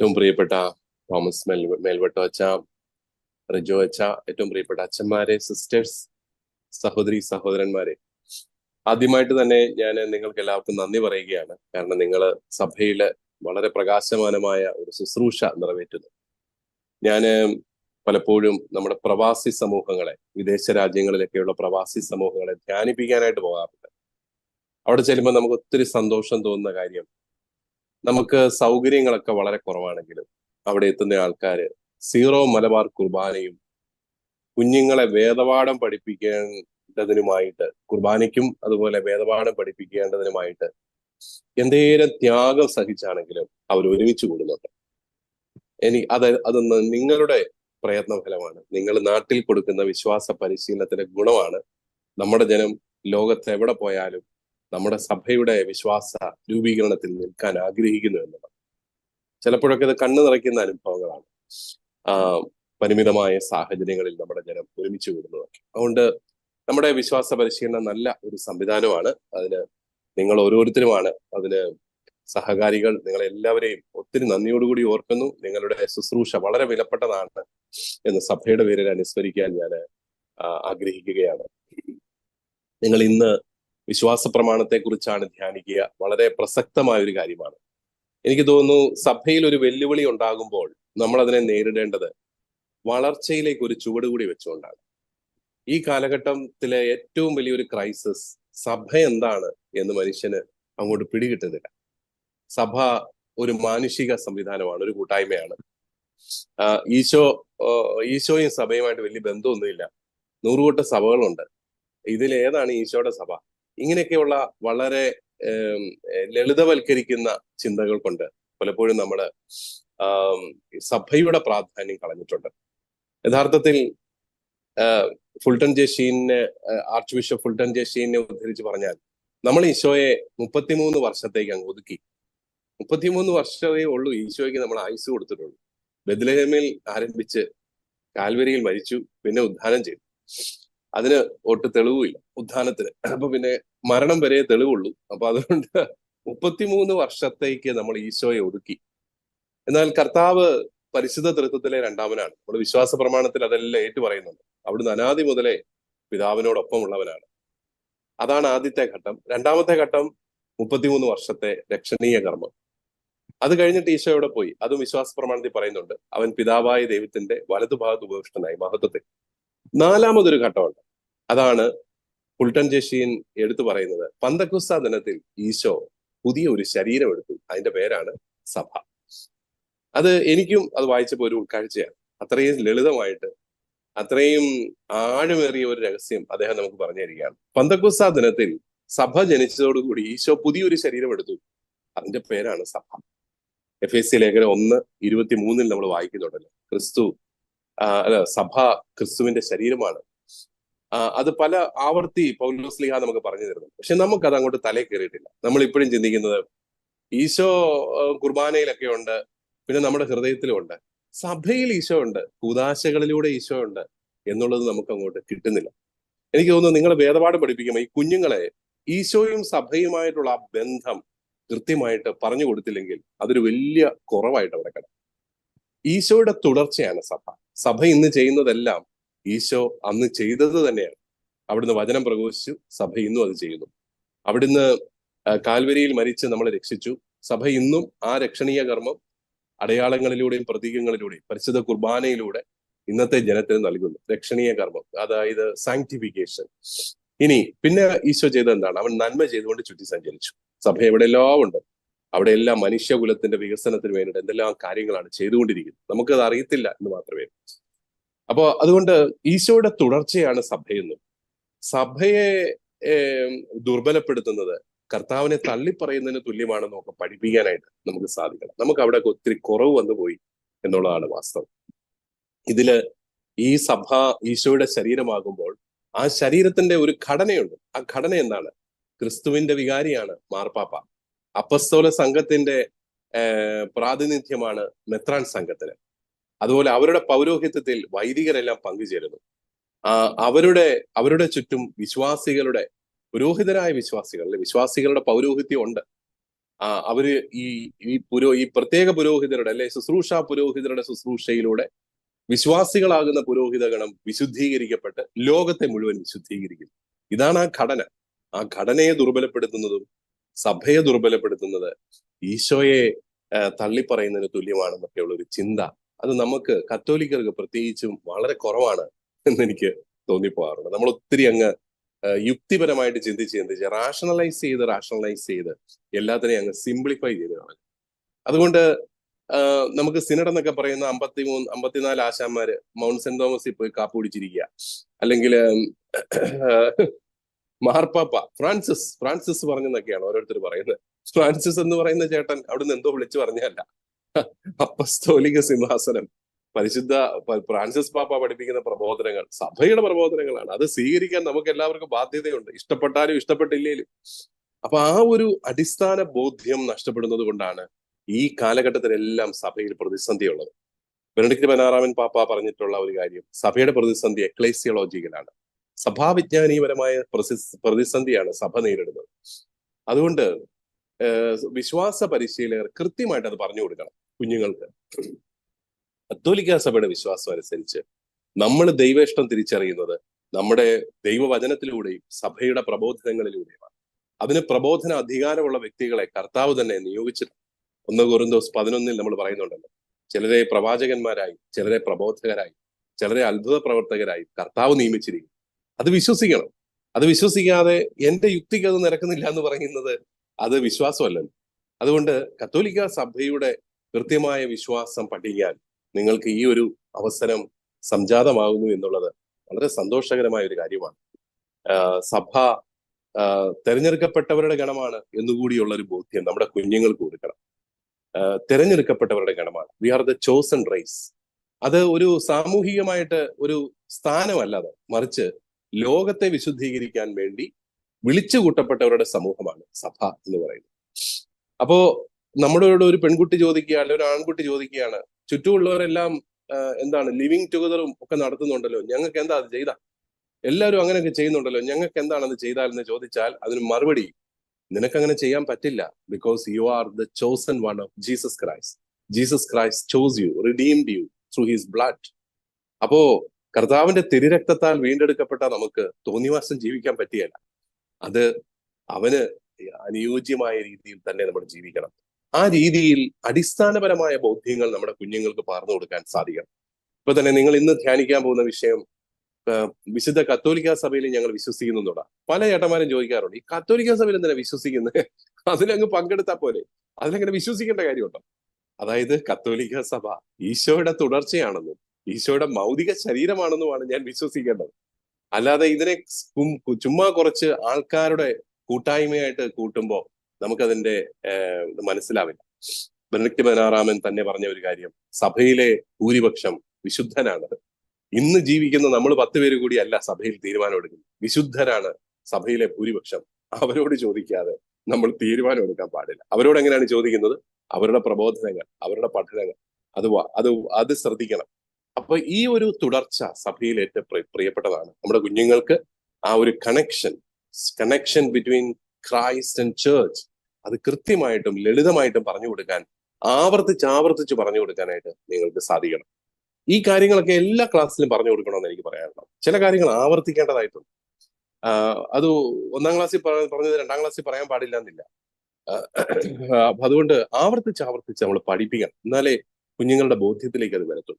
ഏറ്റവും പ്രിയപ്പെട്ട തോമസ് മേൽ മേൽവട്ടം അച്ഛ റിജോ അച്ഛ ഏറ്റവും പ്രിയപ്പെട്ട അച്ഛന്മാരെ സിസ്റ്റേഴ്സ് സഹോദരി സഹോദരന്മാരെ. ആദ്യമായിട്ട് തന്നെ ഞാൻ നിങ്ങൾക്ക് എല്ലാവർക്കും നന്ദി പറയുകയാണ്. കാരണം നിങ്ങൾ സഭയിൽ വളരെ പ്രകാശമാനമായ ഒരു ശുശ്രൂഷ നിറവേറ്റുന്നു. ഞാൻ പലപ്പോഴും നമ്മുടെ പ്രവാസി സമൂഹങ്ങളെ വിദേശ രാജ്യങ്ങളിലൊക്കെയുള്ള പ്രവാസി സമൂഹങ്ങളെ ധ്യാനിപ്പിക്കാനായിട്ട് പോകാറുണ്ട്. അവിടെ ചെല്ലുമ്പോൾ നമുക്ക് ഒത്തിരി സന്തോഷം തോന്നുന്ന കാര്യം നമുക്ക് സൗകര്യങ്ങളൊക്കെ വളരെ കുറവാണെങ്കിലും അവിടെ എത്തുന്ന ആൾക്കാര് സീറോ മലബാർ കുർബാനയും കുഞ്ഞുങ്ങളെ വേദപാഠം പഠിപ്പിക്കേണ്ടതിനുമായിട്ട് കുർബാനയ്ക്കും അതുപോലെ വേദപാഠം പഠിപ്പിക്കേണ്ടതിനുമായിട്ട് എന്തേരം ത്യാഗം സഹിച്ചാണെങ്കിലും അവർ ഒരുമിച്ച് കൂടുന്നുണ്ട്. ഇനി അത് അതൊന്ന് നിങ്ങളുടെ പ്രയത്ന ഫലമാണ് നിങ്ങൾ നാട്ടിൽ കൊടുക്കുന്ന വിശ്വാസ പരിശീലനത്തിന്റെ ഗുണമാണ്. നമ്മുടെ ജനം ലോകത്ത് എവിടെ പോയാലും നമ്മുടെ സഭയുടെ വിശ്വാസ രൂപീകരണത്തിൽ നിൽക്കാൻ ആഗ്രഹിക്കുന്നു എന്നുള്ളത് ചിലപ്പോഴൊക്കെ ഇത് കണ്ണു നിറയ്ക്കുന്ന അനുഭവങ്ങളാണ്. പരിമിതമായ സാഹചര്യങ്ങളിൽ നമ്മുടെ ജനം ഒരുമിച്ച് കൂടുന്നതൊക്കെ. അതുകൊണ്ട് നമ്മുടെ വിശ്വാസ പരിശീലനം നല്ല ഒരു സംവിധാനമാണ്. അതിന് നിങ്ങൾ ഓരോരുത്തരുമാണ് അതിന് സഹകാരികൾ. നിങ്ങളെല്ലാവരെയും ഒത്തിരി നന്ദിയോടുകൂടി ഓർക്കുന്നു. നിങ്ങളുടെ ശുശ്രൂഷ വളരെ വിലപ്പെട്ടതാണ് എന്ന് സഭയുടെ പേരിൽ അനുസ്മരിക്കാൻ ഞാൻ ആഗ്രഹിക്കുകയാണ്. നിങ്ങൾ ഇന്ന് വിശ്വാസ പ്രമാണത്തെ കുറിച്ചാണ് ധ്യാനിക്കുക. വളരെ പ്രസക്തമായ ഒരു കാര്യമാണ്. എനിക്ക് തോന്നുന്നു സഭയിൽ ഒരു വെല്ലുവിളി ഉണ്ടാകുമ്പോൾ നമ്മൾ അതിനെ നേരിടേണ്ടത് വളർച്ചയിലേക്ക് ഒരു ചുവട് കൂടി വെച്ചുകൊണ്ടാണ്. ഈ കാലഘട്ടത്തിലെ ഏറ്റവും വലിയൊരു ക്രൈസിസ് സഭ എന്താണ് എന്ന് മനുഷ്യന് അങ്ങോട്ട് പിടികിട്ടുന്നില്ല. സഭ ഒരു മാനുഷിക സംവിധാനമാണ് ഒരു കൂട്ടായ്മയാണ്. ഈശോ ഈശോയും സഭയുമായിട്ട് വലിയ ബന്ധമൊന്നുമില്ല. നൂറുകൂട്ട സഭകളുണ്ട്. ഇതിലേതാണ് ഈശോയുടെ സഭ. ഇങ്ങനെയൊക്കെയുള്ള വളരെ ലളിതവൽക്കരിക്കുന്ന ചിന്തകൾ കൊണ്ട് പലപ്പോഴും നമ്മൾ സഭയുടെ പ്രാധാന്യം കളഞ്ഞിട്ടുണ്ട്. യഥാർത്ഥത്തിൽ ഫുൾട്ടൺ ജെഷീനെ ആർച്ച് ബിഷപ്പ് ഫുൾട്ടൺ ജെഷീനെ ഉദ്ധരിച്ച് പറഞ്ഞാൽ നമ്മൾ ഈശോയെ മുപ്പത്തിമൂന്ന് വർഷത്തേക്ക് അങ്ങ് ഒതുക്കി. മുപ്പത്തിമൂന്ന് വർഷമേ ഉള്ളൂ ഈശോയ്ക്ക് നമ്മൾ ആയുസ് കൊടുത്തിട്ടുള്ളൂ. ബദ്ലഹേമിൽ ആരംഭിച്ച് കാൽവരിയിൽ മരിച്ചു പിന്നെ ഉദ്ധാനം ചെയ്തു. അതിന് ഒട്ട് തെളിവുമില്ല ഉദ്ധാനത്തിന്. അപ്പൊ പിന്നെ മരണം വരെ തെളിവുള്ളൂ. അപ്പൊ അതുകൊണ്ട് മുപ്പത്തിമൂന്ന് വർഷത്തേക്ക് നമ്മൾ ഈശോയെ ഒതുക്കി. എന്നാൽ കർത്താവ് പരിശുദ്ധ തൃത്വത്തിലെ രണ്ടാമനാണ്. നമ്മൾ വിശ്വാസ പ്രമാണത്തിൽ അതെല്ലാം ഏറ്റു പറയുന്നുണ്ട്. അവിടുന്ന് അനാദി മുതലേ പിതാവിനോടൊപ്പം ഉള്ളവനാണ് അതാണ് ആദ്യത്തെ ഘട്ടം. രണ്ടാമത്തെ ഘട്ടം മുപ്പത്തിമൂന്ന് വർഷത്തെ രക്ഷണീയ കർമ്മം. അത് കഴിഞ്ഞിട്ട് ഈശോയോടെ പോയി? അതും വിശ്വാസ പ്രമാണത്തിൽ പറയുന്നുണ്ട്. അവൻ പിതാവായ ദൈവത്തിന്റെ വലതുഭാഗത്ത് ഉപവിഷ്ടനായി. മഹത്വത്തിൽ. നാലാമതൊരു ഘട്ടമുണ്ട്. അതാണ് ഫുൾട്ടൻ ജഷീൻ എടുത്തു പറയുന്നത് പന്തക്കുസ്ത ദിനത്തിൽ ഈശോ പുതിയ ഒരു ശരീരം എടുത്തു അതിന്റെ പേരാണ് സഭ. അത് എനിക്കും അത് വായിച്ചപ്പോൾ ഒരു ഉൾക്കാഴ്ചയാണ് അത്രയും ലളിതമായിട്ട് അത്രയും ആഴമേറിയ ഒരു രഹസ്യം അദ്ദേഹം നമുക്ക് പറഞ്ഞു തരികയാണ്. പന്തക്കുസ്ത ദിനത്തിൽ സഭ ജനിച്ചതോടുകൂടി ഈശോ പുതിയൊരു ശരീരം എടുത്തു അതിന്റെ പേരാണ് സഭ. എഫ് എസ് സി ലേഖനം ഒന്ന് ഇരുപത്തി മൂന്നിൽ നമ്മൾ വായിക്കുന്നുണ്ടല്ലോ. ക്രിസ്തു അല്ല സഭ ക്രിസ്തുവിന്റെ ശരീരമാണ്. അത് പല ആവർത്തി പൗലോസ്ലിഹ നമുക്ക് പറഞ്ഞു തരുന്നു. പക്ഷെ നമുക്ക് അത് അങ്ങോട്ട് തലേ കയറിയിട്ടില്ല. നമ്മൾ ഇപ്പോഴും ചിന്തിക്കുന്നത് ഈശോ കുർബാനയിലൊക്കെ ഉണ്ട് പിന്നെ നമ്മുടെ ഹൃദയത്തിലും ഉണ്ട്. സഭയിൽ ഈശോ ഉണ്ട് കൂതാശകളിലൂടെ ഈശോ ഉണ്ട് എന്നുള്ളത് നമുക്ക് അങ്ങോട്ട് കിട്ടുന്നില്ല. എനിക്ക് തോന്നുന്നു നിങ്ങൾ വേദപാഠം പഠിപ്പിക്കുമ്പോൾ ഈ കുഞ്ഞുങ്ങളെ ഈശോയും സഭയുമായിട്ടുള്ള ആ ബന്ധം കൃത്യമായിട്ട് പറഞ്ഞു കൊടുത്തില്ലെങ്കിൽ അതൊരു വലിയ കുറവായിട്ട് അവിടെ കിടക്കും. ഈശോയുടെ തുടർച്ചയാണ് സഭ. സഭ ഇന്ന് ചെയ്യുന്നതെല്ലാം ഈശോ അന്ന് ചെയ്തത് തന്നെയാണ്. അവിടുന്ന് വചനം പ്രഘോഷിച്ചു സഭ ഇന്നും അത് ചെയ്യുന്നു. അവിടുന്ന് കാൽവരിയിൽ മരിച്ച് നമ്മളെ രക്ഷിച്ചു. സഭ ഇന്നും ആ രക്ഷണീയ കർമ്മം അടയാളങ്ങളിലൂടെയും പ്രതീകങ്ങളിലൂടെയും പരിശുദ്ധ കുർബാനയിലൂടെ ഇന്നത്തെ ജനത്തിന് നൽകുന്നു. രക്ഷണീയ കർമ്മം അതായത് സാങ്ക്ടിഫിക്കേഷൻ ഇനി പിന്നെ ഈശോ ചെയ്തത് എന്താണ്? അവൻ നന്മ ചെയ്തുകൊണ്ട് ചുറ്റി സഞ്ചരിച്ചു. സഭ എവിടെയെല്ലാം ഉണ്ട്. അവിടെ എല്ലാം മനുഷ്യകുലത്തിന്റെ വികസനത്തിന് വേണ്ടിയിട്ട് എന്തെല്ലാം കാര്യങ്ങളാണ് ചെയ്തുകൊണ്ടിരിക്കുന്നത്. നമുക്കത് അറിയത്തില്ല എന്ന് മാത്രമേ അപ്പോ അതുകൊണ്ട് ഈശോയുടെ തുടർച്ചയാണ് സഭയെന്നും സഭയെ ദുർബലപ്പെടുത്തുന്നത് കർത്താവിനെ തള്ളിപ്പറയുന്നതിന് തുല്യമാണെന്ന് നമുക്ക് പഠിപ്പിക്കാനായിട്ട് നമുക്ക് സാധിക്കണം. നമുക്ക് അവിടെ ഒത്തിരി കുറവ് വന്നു പോയി എന്നുള്ളതാണ് വാസ്തവം. ഇതിൽ ഈ സഭ ഈശോയുടെ ശരീരമാകുമ്പോൾ ആ ശരീരത്തിന്റെ ഒരു ഘടനയുണ്ട്. ആ ഘടന എന്താണ്? ക്രിസ്തുവിന്റെ വികാരിയാണ് മാർപ്പാപ്പ. അപ്പസ്തോല സംഘത്തിന്റെ പ്രാതിനിധ്യമാണ് മെത്രാൻ സംഘത്തിന്. അതുപോലെ അവരുടെ പൗരോഹിത്യത്തിൽ വൈദികരെല്ലാം പങ്കുചേരുന്നു. അവരുടെ അവരുടെ ചുറ്റും വിശ്വാസികളുടെ പുരോഹിതരായ വിശ്വാസികൾ അല്ലെ വിശ്വാസികളുടെ പൗരോഹിത്യം ഉണ്ട്. ആ, അവർ ഈ ഈ പുരോ ഈ പ്രത്യേക പുരോഹിതരുടെ അല്ലെ ശുശ്രൂഷ പുരോഹിതരുടെ ശുശ്രൂഷയിലൂടെ വിശ്വാസികളാകുന്ന പുരോഹിതഗണം വിശുദ്ധീകരിക്കപ്പെട്ട് ലോകത്തെ മുഴുവൻ വിശുദ്ധീകരിക്കുന്നു. ഇതാണ് ആ ഘടന. ആ ഘടനയെ ദുർബലപ്പെടുത്തുന്നതും സഭയെ ദുർബലപ്പെടുത്തുന്നത് ഈശോയെ തള്ളിപ്പറയുന്നതിന് തുല്യമാണെന്നൊക്കെയുള്ള ഒരു ചിന്ത അത് നമുക്ക് കത്തോലിക്കർക്ക് പ്രത്യേകിച്ചും വളരെ കുറവാണ് എന്ന് എനിക്ക് തോന്നിപ്പോകാറുണ്ട്. നമ്മൾ ഒത്തിരി അങ്ങ് യുക്തിപരമായിട്ട് ചിന്തിച്ച് ചിന്തിച്ച് റാഷണലൈസ് ചെയ്ത് റാഷണലൈസ് ചെയ്ത് എല്ലാത്തിനെയും അങ്ങ് സിംപ്ലിഫൈ ചെയ്ത് കളഞ്ഞു. അതുകൊണ്ട് നമുക്ക് സിനഡ് എന്നൊക്കെ പറയുന്ന അമ്പത്തി മൂന്ന് അമ്പത്തിനാല് ആശാന്മാര് മൗണ്ട് സെന്റ് തോമസിൽ പോയി കാപ്പ് പിടിച്ചിരിക്കുക അല്ലെങ്കിൽ മാർപ്പാപ്പ ഫ്രാൻസിസ് ഫ്രാൻസിസ് പറഞ്ഞെന്നൊക്കെയാണ് ഓരോരുത്തർ പറയുന്നത്. ഫ്രാൻസിസ് എന്ന് പറയുന്ന ചേട്ടൻ അവിടുന്ന് എന്തോ വിളിച്ചു പറഞ്ഞല്ല അപ്പസ്തോലിക സിംഹാസനം. പരിശുദ്ധ ഫ്രാൻസിസ് പാപ്പ പഠിപ്പിക്കുന്ന പ്രബോധനങ്ങൾ സഭയുടെ പ്രബോധനങ്ങളാണ്. അത് സ്വീകരിക്കാൻ നമുക്ക് എല്ലാവർക്കും ബാധ്യതയുണ്ട്. ഇഷ്ടപ്പെട്ടാലും ഇഷ്ടപ്പെട്ടില്ലേലും. അപ്പൊ ആ ഒരു അടിസ്ഥാന ബോധ്യം നഷ്ടപ്പെടുന്നത് കൊണ്ടാണ് ഈ കാലഘട്ടത്തിലെല്ലാം സഭയിൽ പ്രതിസന്ധിയുള്ളത്. ബെനഡിക്ട് പതിനാറാമൻ പാപ്പ പറഞ്ഞിട്ടുള്ള ഒരു കാര്യം സഭയുടെ പ്രതിസന്ധി എക്ലേസിയോളജിക്കലാണ്. സഭാവിജ്ഞാനീപരമായ പ്രതിസന്ധിയാണ് സഭ നേരിടുന്നത്. അതുകൊണ്ട് വിശ്വാസ പരിശീലകർ കൃത്യമായിട്ട് അത് പറഞ്ഞു കൊടുക്കണം കുഞ്ഞുങ്ങൾക്ക്. കത്തോലിക്ക സഭയുടെ വിശ്വാസം അനുസരിച്ച് നമ്മൾ ദൈവേഷ്ടം തിരിച്ചറിയുന്നത് നമ്മുടെ ദൈവവചനത്തിലൂടെയും സഭയുടെ പ്രബോധനങ്ങളിലൂടെയുമാണ്. അതിന് പ്രബോധന അധികാരമുള്ള വ്യക്തികളെ കർത്താവ് തന്നെ നിയോഗിച്ചിട്ടുണ്ട്. ഒന്ന് കുറുന്തോസ് പതിനൊന്നിൽ നമ്മൾ പറയുന്നുണ്ടല്ലോ ചിലരെ പ്രവാചകന്മാരായി ചിലരെ പ്രബോധകരായി ചിലരെ അത്ഭുത പ്രവർത്തകരായി കർത്താവ് നിയമിച്ചിരിക്കും അത് വിശ്വസിക്കണം. അത് വിശ്വസിക്കാതെ എന്റെ യുക്തിക്ക് അത് നിരക്കുന്നില്ല എന്ന് പറയുന്നത് അത് വിശ്വാസമല്ലല്ലോ. അതുകൊണ്ട് കത്തോലിക്ക സഭയുടെ കൃത്യമായ വിശ്വാസം പഠിക്കാൻ നിങ്ങൾക്ക് ഈ ഒരു അവസരം സംജാതമാകുന്നു എന്നുള്ളത് വളരെ സന്തോഷകരമായ ഒരു കാര്യമാണ്. സഭ തെരഞ്ഞെടുക്കപ്പെട്ടവരുടെ ഗണമാണ് എന്നുകൂടിയുള്ള ഒരു ബോധ്യം നമ്മുടെ കുഞ്ഞുങ്ങൾക്ക് കൊടുക്കണം. തെരഞ്ഞെടുക്കപ്പെട്ടവരുടെ ഗണമാണ്. We are the chosen race അത് ഒരു സാമൂഹികമായിട്ട് ഒരു സ്ഥാനമല്ലാതെ മറിച്ച് ലോകത്തെ വിശുദ്ധീകരിക്കാൻ വേണ്ടി വിളിച്ചു കൂട്ടപ്പെട്ടവരുടെ സമൂഹമാണ് സഭ എന്ന് പറയുന്നത്. അപ്പോ നമ്മളോട് ഒരു പെൺകുട്ടി ചോദിക്കുക അല്ലെങ്കിൽ ഒരു ആൺകുട്ടി ചോദിക്കുകയാണ് ചുറ്റുമുള്ളവരെല്ലാം എന്താണ് ലിവിങ് ടുഗദറും ഒക്കെ നടത്തുന്നുണ്ടല്ലോ. ഞങ്ങൾക്ക് എന്താ അത് ചെയ്താ? എല്ലാവരും അങ്ങനെയൊക്കെ ചെയ്യുന്നുണ്ടല്ലോ. ഞങ്ങൾക്ക് എന്താണ് ചെയ്താൽ എന്ന് ചോദിച്ചാൽ അതിന് മറുപടി നിനക്കങ്ങനെ ചെയ്യാൻ പറ്റില്ല because you are the chosen one of Jesus Christ Jesus Christ chose you redeemed you through his blood അപ്പോ കർത്താവിന്റെ തിരുരക്തത്താൽ വീണ്ടെടുക്കപ്പെട്ട നമുക്ക് തോന്നിവാസം ജീവിക്കാൻ പറ്റിയല്ല അത് അവന് അനുയോജ്യമായ രീതിയിൽ തന്നെ നമ്മൾ ജീവിക്കണം. ആ രീതിയിൽ അടിസ്ഥാനപരമായ ബോധ്യങ്ങൾ നമ്മുടെ കുഞ്ഞുങ്ങൾക്ക് പറഞ്ഞു കൊടുക്കാൻ സാധിക്കണം. ഇപ്പൊ തന്നെ നിങ്ങൾ ഇന്ന് ധ്യാനിക്കാൻ പോകുന്ന വിഷയം വിശുദ്ധ കത്തോലിക്ക സഭയിൽ ഞങ്ങൾ വിശ്വസിക്കുന്നു എന്നുള്ള പല ചേട്ടന്മാരും ചോദിക്കാറുണ്ട് ഈ കത്തോലിക്ക സഭയിൽ എന്തിനാ വിശ്വസിക്കുന്നത് അതിലങ്ങ് പങ്കെടുത്താൽ പോലെ അതിലങ്ങനെ വിശ്വസിക്കേണ്ട കാര്യമുണ്ടോ? അതായത് കത്തോലിക്ക സഭ ഈശോയുടെ തുടർച്ചയാണെന്നും ഈശോയുടെ മൗതിക ശരീരമാണെന്നുമാണ് ഞാൻ വിശ്വസിക്കേണ്ടത്. അല്ലാതെ ഇതിനെ ചുമ്മാ കുറച്ച് ആൾക്കാരുടെ കൂട്ടായ്മയായിട്ട് കൂട്ടുമ്പോൾ നമുക്കതിന്റെ മനസ്സിലാവില്ല. ബെനഡിക്ട് പതിനാറാമൻ തന്നെ പറഞ്ഞ ഒരു കാര്യം സഭയിലെ ഭൂരിപക്ഷം വിശുദ്ധനാണ്. ഇന്ന് ജീവിക്കുന്ന നമ്മൾ പത്ത് പേര് കൂടി അല്ല സഭയിൽ തീരുമാനമെടുക്കുന്നത്. വിശുദ്ധരാണ് സഭയിലെ ഭൂരിപക്ഷം. അവരോട് ചോദിക്കാതെ നമ്മൾ തീരുമാനം എടുക്കാൻ പാടില്ല. അവരോട് എങ്ങനെയാണ് ചോദിക്കുന്നത്? അവരുടെ പ്രബോധനങ്ങൾ അവരുടെ പഠനങ്ങൾ. അത് അത് അത് ശ്രദ്ധിക്കണം. അപ്പൊ ഈ ഒരു തുടർച്ച സഭയിൽ ഏറ്റവും പ്രിയപ്പെട്ടതാണ്. നമ്മുടെ കുഞ്ഞുങ്ങൾക്ക് ആ ഒരു connection connection between Christ and church അത് കൃത്യമായിട്ടും ലളിതമായിട്ടും പറഞ്ഞു കൊടുക്കാൻ ആവർത്തിച്ച് ആവർത്തിച്ച് പറഞ്ഞു കൊടുക്കാനായിട്ട് നിങ്ങൾക്ക് സാധിക്കണം. ഈ കാര്യങ്ങളൊക്കെ എല്ലാ ക്ലാസ്സിലും പറഞ്ഞു കൊടുക്കണമെന്ന് എനിക്ക് പറയാനുള്ളത്. ചില കാര്യങ്ങൾ ആവർത്തിക്കേണ്ടതായിട്ടുണ്ട്. അത് ഒന്നാം ക്ലാസ്സിൽ പറ- പറഞ്ഞത് രണ്ടാം ക്ലാസ്സിൽ പറയാൻ പാടില്ല എന്നില്ല അതുകൊണ്ട് ആവർത്തിച്ച് ആവർത്തിച്ച് നമ്മൾ പഠിപ്പിക്കണം. എന്നാലേ കുഞ്ഞുങ്ങളുടെ ബോധ്യത്തിലേക്ക് അത് വരത്തും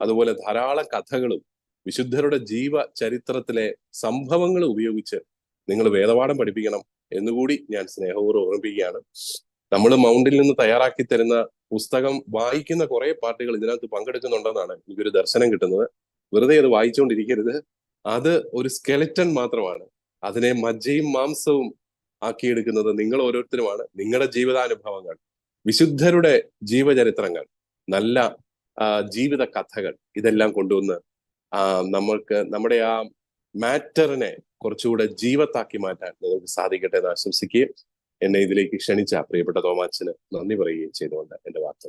അതുപോലെ ധാരാളം കഥകളും വിശുദ്ധരുടെ ജീവ ചരിത്രത്തിലെ സംഭവങ്ങൾ ഉപയോഗിച്ച് നിങ്ങൾ വേദപാഠം പഠിപ്പിക്കണം എന്നുകൂടി ഞാൻ സ്നേഹപൂർവം ഓർമ്മിപ്പിക്കുകയാണ്. നമ്മൾ മൗണ്ടിൽ നിന്ന് തയ്യാറാക്കി തരുന്ന പുസ്തകം വായിക്കുന്ന കുറെ പാർട്ടികൾ ഇതിനകത്ത് പങ്കെടുക്കുന്നുണ്ടെന്നാണ് എനിക്കൊരു ദർശനം കിട്ടുന്നത്. വെറുതെ അത് വായിച്ചുകൊണ്ടിരിക്കരുത്. അത് ഒരു സ്കെലറ്റൻ മാത്രമാണ്. അതിനെ മജ്ജയും മാംസവും ആക്കിയെടുക്കുന്നത് നിങ്ങൾ ഓരോരുത്തരുമാണ്. നിങ്ങളുടെ ജീവിതാനുഭവങ്ങൾ വിശുദ്ധരുടെ ജീവചരിത്രങ്ങൾ നല്ല ജീവിത കഥകൾ ഇതെല്ലാം കൊണ്ടുവന്ന് നമ്മൾക്ക് നമ്മുടെ ആ മാറ്ററിനെ കുറച്ചുകൂടെ ജീവത്താക്കി മാറ്റാൻ നിങ്ങൾക്ക് സാധിക്കട്ടെ എന്ന് ആശംസിക്കുകയും എന്നെ ഇതിലേക്ക് ക്ഷണിച്ച പ്രിയപ്പെട്ട തോമാച്ചന് നന്ദി പറയുകയും ചെയ്തുകൊണ്ട് എന്റെ വാർത്ത